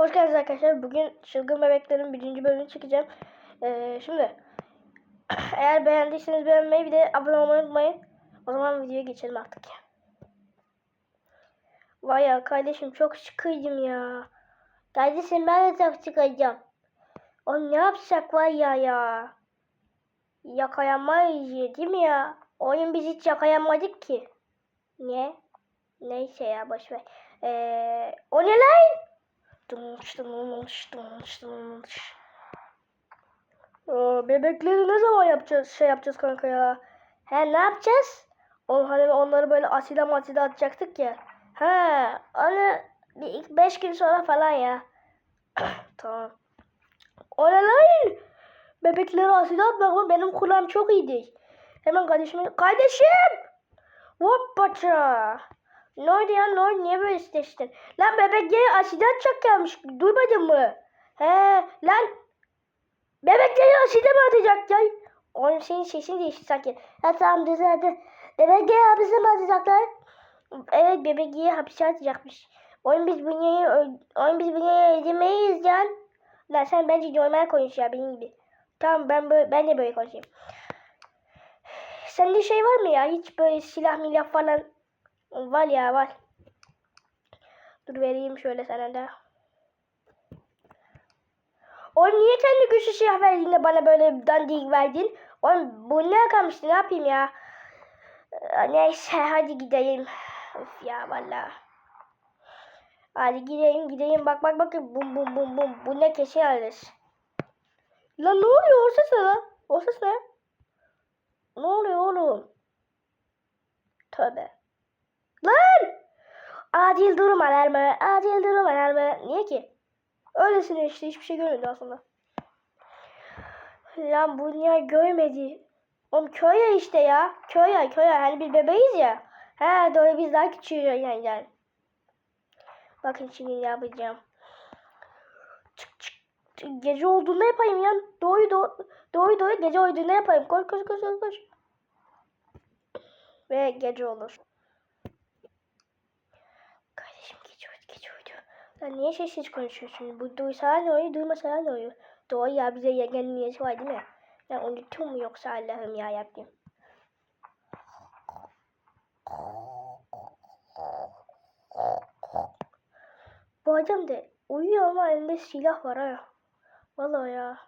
Hoş geldiniz arkadaşlar. Bugün Çılgın Bebeklerin birinci bölümünü çekeceğim. Ee, şimdi eğer beğendiyseniz beğenmeyi bir de abone olmayı unutmayın. O zaman videoya geçelim artık. Vay ya kardeşim çok sıkıydım ya. Kardeşim ben de çok sıkıydım. O ne yapsak var ya ya. Yakalanmayız değil mi ya? Oyun biz hiç yakalanmadık ki. Ne? Neyse ya boşver. Ee, o ne lan? Bebekleri ne zaman yapacağız? Şey yapacağız kanka ya. He ne yapacağız? O hani onları böyle asile masile atacaktık ya. He hani bir ilk beş gün sonra falan ya. tamam. O ne lan? Bebekleri asile atmak mı? Benim kulağım çok iyiydi. Hemen kardeşime... Kardeşim! Hoppaça! Oldu ya? Oldu? Niye böyle isteştin? Lan bebekleri aside atacak gelmiş. Duymadın mı? He lan Bebekleri aside mi atacak ya? Onun senin sesin değişti sanki. Ya tamam düzeldi. Bebekleri hapise mi atacaklar? Evet bebekleri hapise atacakmış. Oyun biz bünyayı oyun biz bünyayı ödemeyiz can. Lan sen bence normal konuş ya benim gibi. Tamam ben böyle, ben de böyle konuşayım. Sende şey var mı ya? Hiç böyle silah milah falan var ya var. Dur vereyim şöyle sana da. O niye kendi güçlü silah verdiğinde bana böyle dandik verdin? Oğlum bu ne kalmıştı ne yapayım ya? Ee, Neyse hadi gidelim. Of ya valla. Hadi gideyim gideyim bak bak bak bum bum bum bum. Bu ne kesin alırız. Lan ne oluyor o ses ne lan? Ne? Ne oluyor oğlum? Tövbe. Lan! Adil durum alarmı. Adil durum alarmı. Niye ki? Öylesine işte hiçbir şey görmedi aslında. Lan bu niye görmedi? Oğlum köy ya işte ya. Köy ya köy ya. Hani biz bebeğiz ya. He doğru biz daha küçüğüz yani. yani. Bakın şimdi ne yapacağım. Çık çık. Gece olduğunda yapayım ya. Doğru. Doğru doğru gece olduğunda yapayım. Koş koş koş koş koş. Ve gece olur. Kardeşim gece uyudu gece Lan niye sessiz konuşuyorsun? Bu duysa ne oluyor, duymasa ne oluyor? Doğru ya bize yegenin niyeti var değil mi? Ben unuttum mu yoksa Allah'ım ya yaptım. Bu adam da uyuyor ama elinde silah var ha. Vallahi ya.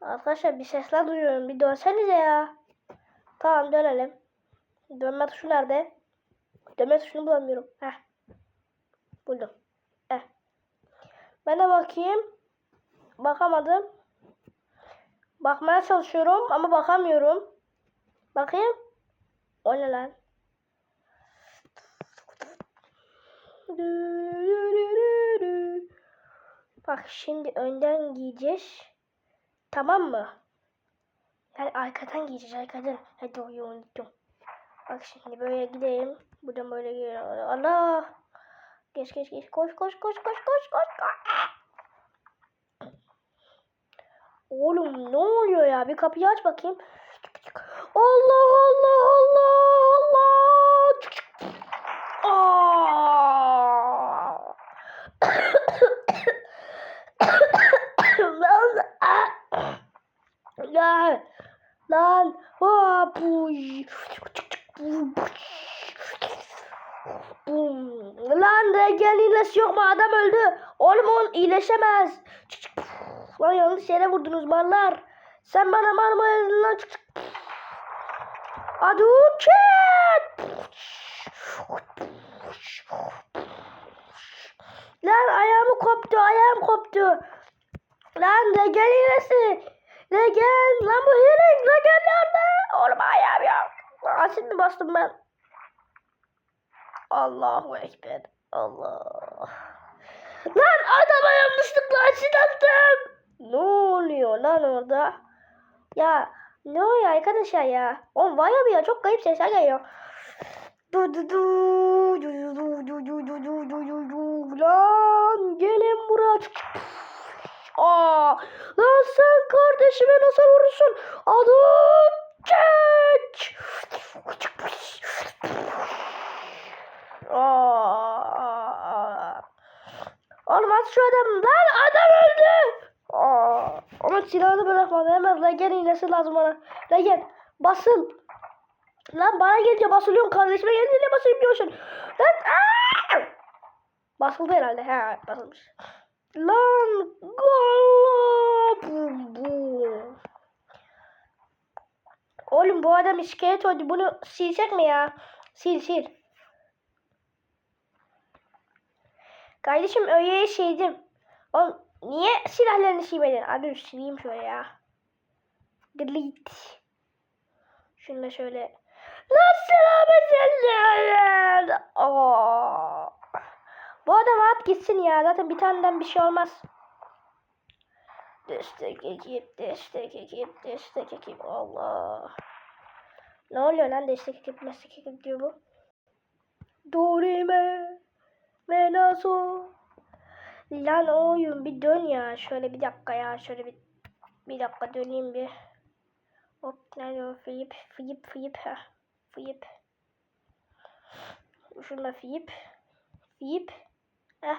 Arkadaşlar bir sesler duyuyorum. Bir dönsenize ya. Tamam dönelim. Dönme tuşu nerede? Dönme tuşunu bulamıyorum. Heh. Buldum. Ben de bakayım. Bakamadım. Bakmaya çalışıyorum ama bakamıyorum. Bakayım. O ne lan? Bak şimdi önden giyeceğiz. Tamam mı? Yani arkadan giyeceğiz arkadan. Hadi oyu unuttum. Bak şimdi böyle gideyim. Buradan böyle gidelim. Allah. Geç geç geç. Koş koş koş koş koş koş. Oğlum ne oluyor ya? Bir kapıyı aç bakayım. Allah Allah Allah Allah. Aa! lan lan lan buy. Bum. Lan regen iğnesi yok mu? Adam öldü. Oğlum o iyileşemez. Çık, çık. Lan yanlış yere vurdunuz mallar. Sen bana marmaradın lan. Çık, çık. Hadi uçet. Lan ayağımı koptu. Ayağım koptu. Lan regen iğnesi. Regen. Lan bu hile. Regen nerede? Oğlum ayağım ya. Asit mi bastım ben? Allahu Ekber. Allah. Lan adama yanlışlıkla açın. Ne oluyor lan orada? Ya ne oluyor arkadaşlar ya? Oğlum vay abi ya çok garip sesler geliyor. Du du du du du du du du du du du du lan gelin buraya. Aa, lan sen kardeşime nasıl vurursun? Adam geç. Aa, Oğlum at şu adamı. Lan adam öldü. Aa, ama silahını bırakmadı. Hemen Regen iğnesi lazım bana. Regen basıl. Lan bana gelince basılıyorsun. Kardeşime gelince ne basılayım diyorsun. Lan aa! Basıldı herhalde. He basılmış. Lan bum. Oğlum bu adam iskelet oldu. Bunu silsek mi ya? Sil sil. Kardeşim öyle şeydim. Oğlum niye silahlarını silmedin? Hadi sileyim şöyle ya. Delete. Şunu da şöyle. Nasıl abi Aa. Bu adam at gitsin ya. Zaten bir taneden bir şey olmaz. Destek ekip, destek ekip, destek ekip. Allah. Ne oluyor lan destek ekip, destek ekip diyor bu. Dorime ve nasıl? Lan oyun bir dön ya. Şöyle bir dakika ya. Şöyle bir bir dakika döneyim bir. Hop nerede o Flip, Flip, Flip. ha. Flip. Şuna Flip. Flip. Heh.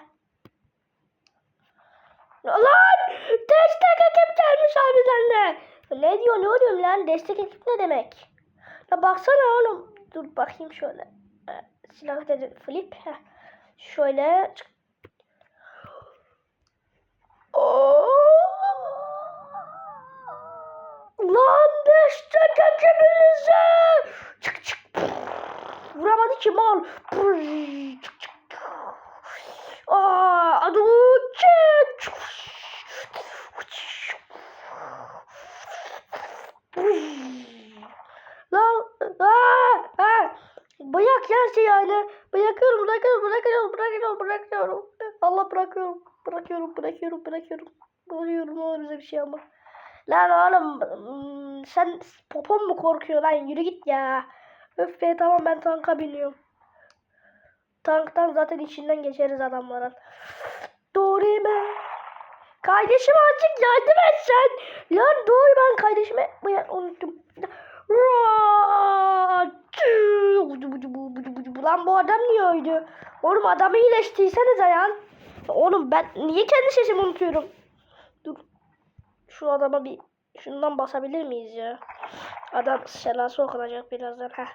Lan! Destek ekip gelmiş harbiden de. Ne diyor ne oluyor lan? Destek ekip ne demek? Ya baksana oğlum. Dur bakayım şöyle. Silah dedi. Flip. Heh. Şöyle. çık- Oo! Lan destek ekibinize! Çık çık. Vuramadı ki mal. Çık çık. Aa, adı uçak. Lan, aa, aa. Bırak ya şey yani. Bırakıyorum, bırakıyorum, bırakıyorum, bırakıyorum, bırakıyorum. Allah bırakıyorum, bırakıyorum, bırakıyorum, bırakıyorum. Olur bir şey ama. Lan oğlum, sen popon mu korkuyor lan? Yürü git ya. Öf be tamam ben tanka biniyorum. Tanktan zaten içinden geçeriz adamların. Dorime. Kardeşim azıcık yardım et sen. Lan dur ben kardeşime unuttum. Bu, bucu. Lan bu adam niye öldü? Oğlum adamı iyileştirsenize ya. Oğlum ben niye kendi sesimi unutuyorum? Dur. Şu adama bir şundan basabilir miyiz ya? Adam selası okunacak birazdan. Heh.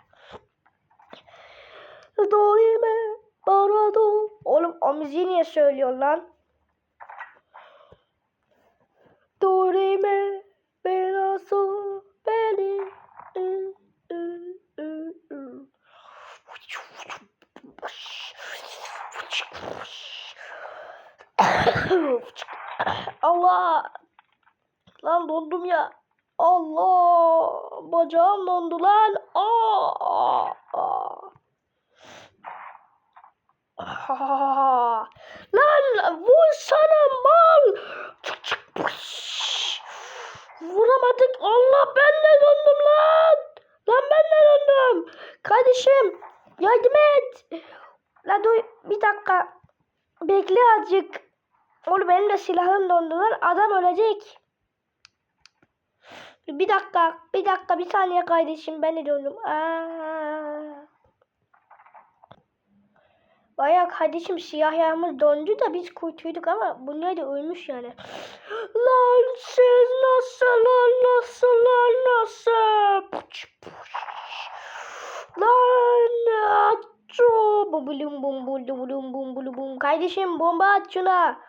Dorime Barado. Oğlum o müziği niye söylüyor lan? Dorime Allah Lan dondum ya. Allah bacağım dondu lan. Aa, aa, aa. Ah, Lan vur sana mal. Çık çık pış. Vuramadık. Allah ben de döndüm lan. Lan ben de döndüm. Kardeşim yardım et. La dur bir dakika. Bekle azıcık. Oğlum benim de silahım dondu lan. Adam ölecek. Bir dakika. Bir dakika. Bir saniye kardeşim. Ben de döndüm. Aa. Bayağı kardeşim siyah yağımız döndü da biz kurtulduk ama bunlar da ölmüş yani. Lan siz nasıl lan nasıl lan nasıl? Puç, puç. Lan atço. Bubulum bum bulum bulum bum bulum bum. Kardeşim bomba at şuna.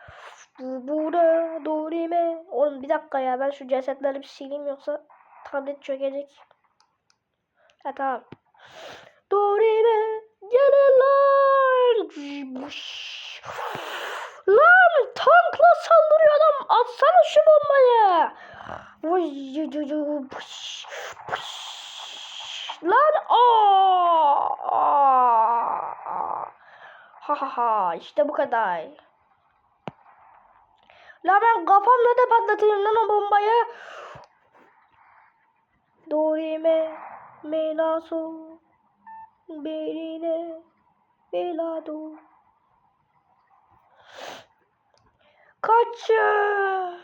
Bu burada doğrime. Oğlum bir dakika ya ben şu cesetleri bir sileyim yoksa tablet çökecek. Ha tamam. Dorime gelin lan. Lan tankla saldırıyor adam. Atsana şu bombayı. Lan aa. Ha ha ha işte bu kadar. La ben kafamla da patlatayım lan o bombayı. Dorime menaso Berine Belado. Kaçın.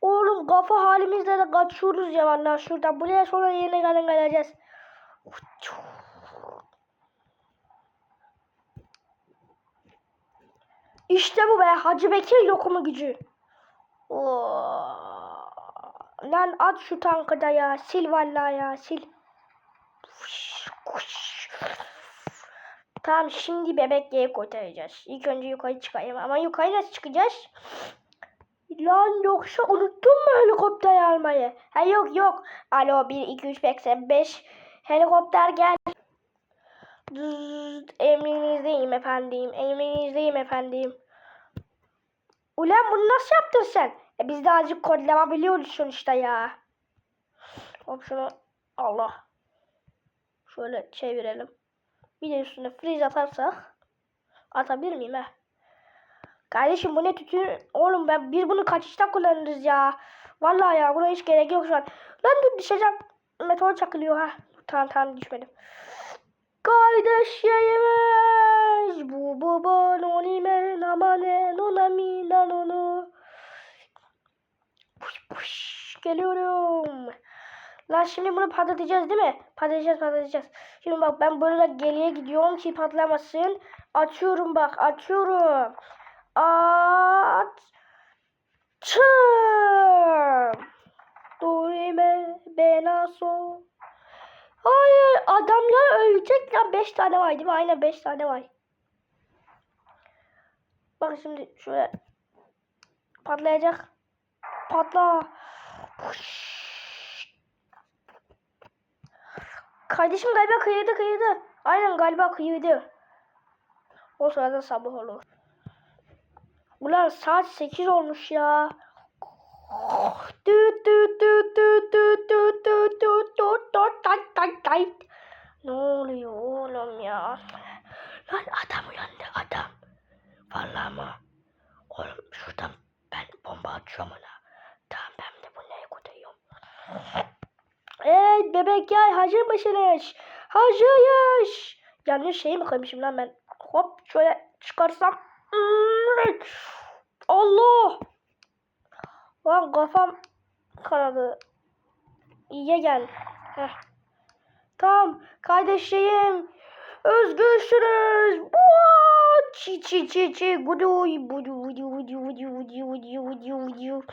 Oğlum kafa halimizde de kaçıyoruz ya vallahi. Şuradan buraya sonra yerine gelin geleceğiz İşte bu be Hacı Bekir lokumu gücü. Oo. Lan at şu tankı da ya. Sil vallahi ya sil. Fış. Tamam şimdi bebekliği kurtaracağız. İlk önce yukarı çıkayım ama yukarı nasıl çıkacağız? Lan yoksa unuttun mu helikopter almayı? Ha yok yok. Alo 1 2 3 5 helikopter gel. Emrinizdeyim efendim. Emrinizdeyim efendim. Ulan bunu nasıl yaptın sen? E biz de azıcık kodlama biliyoruz sonuçta ya. Hop şunu Allah. Şöyle çevirelim. Bir de üstüne freeze atarsak. Atabilir miyim he? Kardeşim bu ne tütün? Oğlum ben biz bunu kaçışta kullanırız ya. Vallahi ya buna hiç gerek yok şu an. Lan dur düşeceğim. Meteor çakılıyor ha. Tamam tamam düşmedim. Kardeşlerimiz bu bu bu noni me namane nonami nanono. Puş puş geliyorum. Lan şimdi bunu patlatacağız değil mi? Patlatacağız patlatacağız. Şimdi bak ben böyle geriye gidiyorum ki patlamasın. Açıyorum bak açıyorum. At. Çım. Dorime benaso. Hayır adamlar ölecek lan 5 tane var değil mi? Aynen 5 tane var. Bak şimdi şöyle patlayacak. Patla. Kardeşim galiba kıyırdı kıyırdı. Aynen galiba kıyırdı. O sırada sabah olur. Ulan saat 8 olmuş ya. Ne oluyor oğlum ya? Lan adam uyandı adam. Vallahi ama oğlum şuradan ben bomba atıyorum ona. Tamam ben de bu neye koyuyorum. Evet bebek yay hazır mısınız? Hazırız. Yanlış şey mi koymuşum lan ben? Hop şöyle çıkarsam. Hmm, Allah. Lan kafam kanadı. İyiye gel. Heh. Tamam kardeşlerim. Özgürsünüz. Çi çi çi çi guduy budu vudu vudu vudu vudu vudu vudu vudu.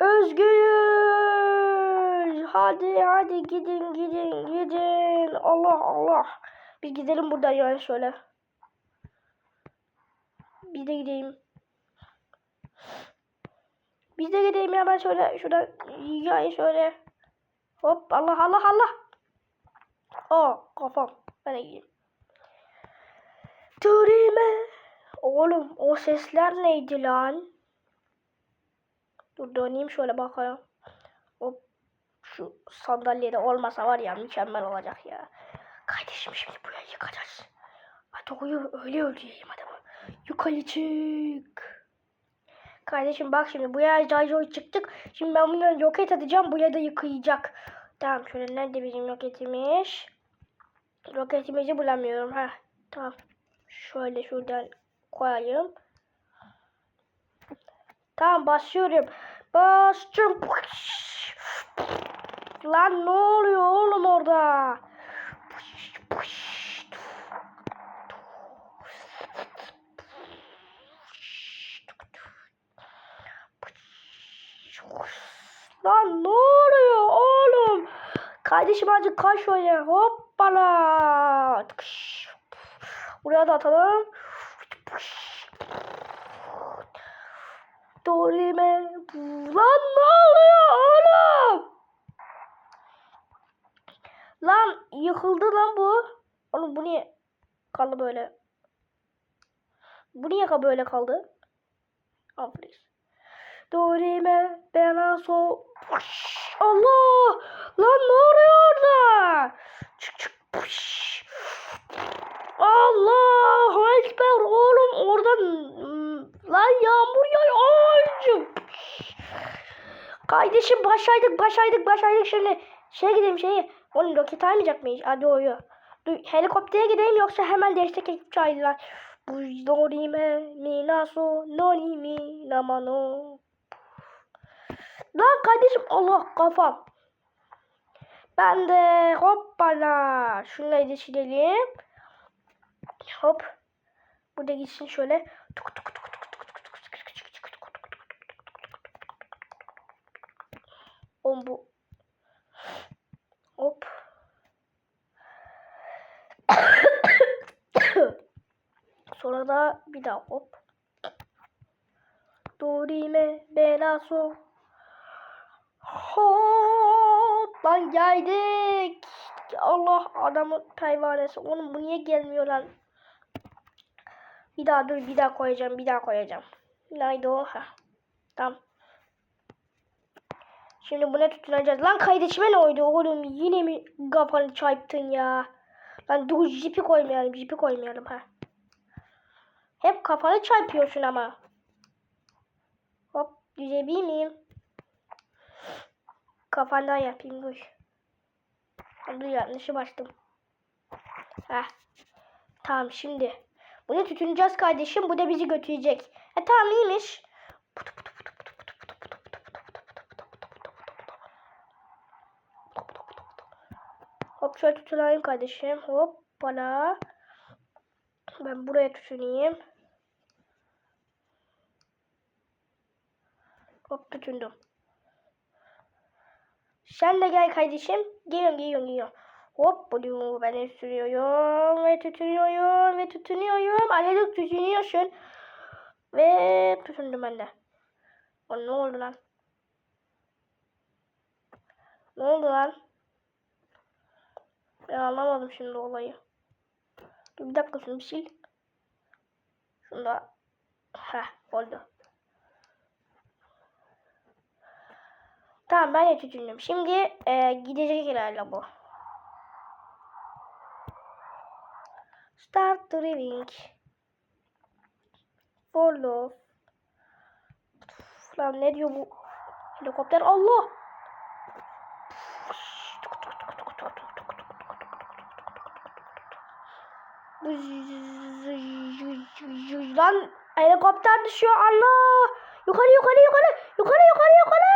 Özgür. Hadi hadi gidin gidin gidin. Allah Allah. Biz gidelim buradan yani şöyle. Biz de gideyim. Biz de gideyim ya ben şöyle şuradan ya şöyle. Hop Allah Allah Allah. Aa kafam. Ben de gideyim. Turime. Oğlum o sesler neydi lan? Dur döneyim şöyle bakayım. Hop şu sandalyede olmasa var ya mükemmel olacak ya. Kardeşim şimdi buraya yıkacağız. Hadi uyu öyle öldüreyim adamı. Yukarı çık. Kardeşim bak şimdi bu yer Caycoy çıktık. Şimdi ben bunu roket atacağım. Bu da yıkayacak. Tamam şöyle nerede bizim roketimiz? Roketimizi bulamıyorum. ha. Tamam. Şöyle şuradan koyayım. Tamam basıyorum. Bastım. Lan ne oluyor oğlum orada? Lan ne oluyor oğlum? Kardeşim azıcık kaç şöyle. Hoppala. Tıkış. Buraya da atalım. Dorime. Lan ne oluyor oğlum? Lan yıkıldı lan bu. Oğlum bu niye kaldı böyle? Bu niye böyle kaldı? Aferin. Dorime bana so. Allah! Lan ne oluyor orada? Çık çık. Pış. Allahu Ekber oğlum oradan lan yağmur yağıyor. Kardeşim başaydık başaydık başaydık şimdi şey gidelim şeye. Oğlum roket almayacak mıyız? Hadi oyu. Helikoptere gideyim yoksa hemen destek ekip çağırdılar. Bu dorime mi naso noni mi namano. Lan kardeşim Allah kafam. Ben de hop bana şununla ilişkilelim. Hop. Burada gitsin şöyle. Tuk tuk tuk tuk On bu. Hop. Sonra da bir daha hop. Dorime bela so. Hop. Lan geldik. Allah adamın pervanesi. Oğlum bu niye gelmiyor lan? Bir daha dur bir daha koyacağım bir daha koyacağım. Nerede o? Ha. Tamam. Şimdi buna tutunacağız. Lan kardeşime ne oydu oğlum? Yine mi kafanı çarptın ya? Lan dur jipi koymayalım. Jipi koymayalım ha. Hep kafanı çarpıyorsun ama. Hop düzebilir miyim? Kafandan yapayım dur. Dur yanlışı bastım. Heh. Tamam şimdi. Bunu tutunacağız kardeşim. Bu da bizi götürecek. E tamam iyiymiş. Hop şöyle tutunayım kardeşim. Hop bana. Ben buraya tutunayım. Hop tutundum. Sen de gel kardeşim. Geliyorum geliyorum geliyorum. Hop bunu ben de sürüyorum ve tutunuyorum ve tutunuyorum. Alelik tutunuyorsun. Ve tutundum ben de. O ne oldu lan? Ne oldu lan? Ben anlamadım şimdi olayı. Bir dakika şunu sil. Şunu da. Heh oldu. Tamam ben de. Şimdi e, gidecek herhalde bu. Start driving. Follow. Lan ne diyor bu helikopter? Allah! Lan helikopter düşüyor Allah! Yukarı yukarı yukarı yukarı yukarı yukarı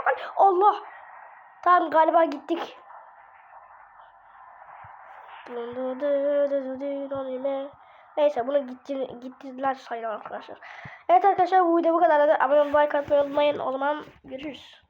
yukarı Allah! Tamam galiba gittik. Neyse bunu gitti, gittiler sayın arkadaşlar. Evet arkadaşlar bu video bu kadar. Abone olmayı, like atmayı unutmayın. O zaman görüşürüz.